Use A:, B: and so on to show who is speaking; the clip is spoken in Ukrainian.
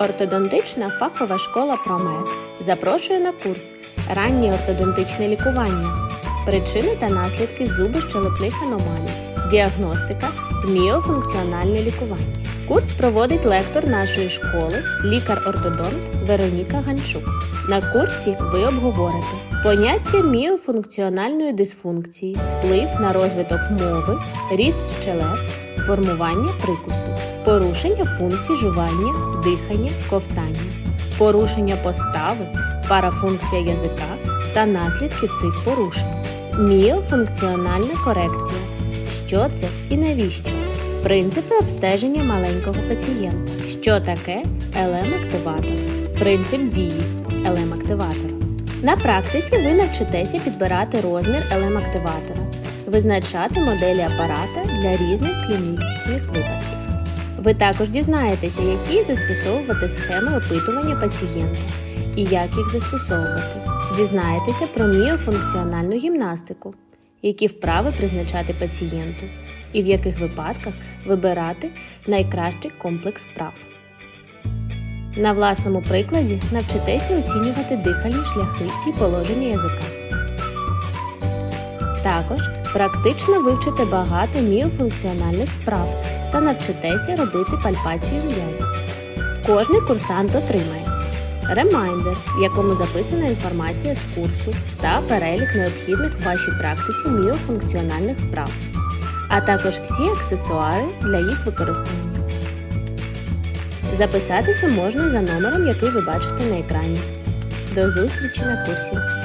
A: Ортодонтична фахова школа Промет запрошує на курс Раннє ортодонтичне лікування, причини та наслідки зубощелепних аномалій, діагностика, міофункціональне лікування. Курс проводить лектор нашої школи, лікар-ортодонт Вероніка Ганчук. На курсі ви обговорите поняття міофункціональної дисфункції, вплив на розвиток мови, ріст щелеп, формування прикусу, порушення функцій жування, дихання, ковтання, порушення постави, парафункція язика та наслідки цих порушень. Міофункціональна корекція. Що це і навіщо? Принципи обстеження маленького пацієнта. Що таке елем-активатор? Принцип дії елем-активатора. На практиці ви навчитеся підбирати розмір елем-активатора, визначати моделі апарата для різних клінічних випадків. Ви також дізнаєтеся, які застосовувати схеми опитування пацієнта і як їх застосовувати. Дізнаєтеся про міофункціональну гімнастику, які вправи призначати пацієнту, і в яких випадках вибирати найкращий комплекс вправ. На власному прикладі навчитеся оцінювати дихальні шляхи і положення язика. Також практично вивчите багато міофункціональних вправ та навчитеся робити пальпацію м'язів. Кожний курсант отримає ремайндер, в якому записана інформація з курсу та перелік необхідних в вашій практиці міофункціональних вправ, а також всі аксесуари для їх використання. Записатися можна за номером, який ви бачите на екрані. До зустрічі на курсі!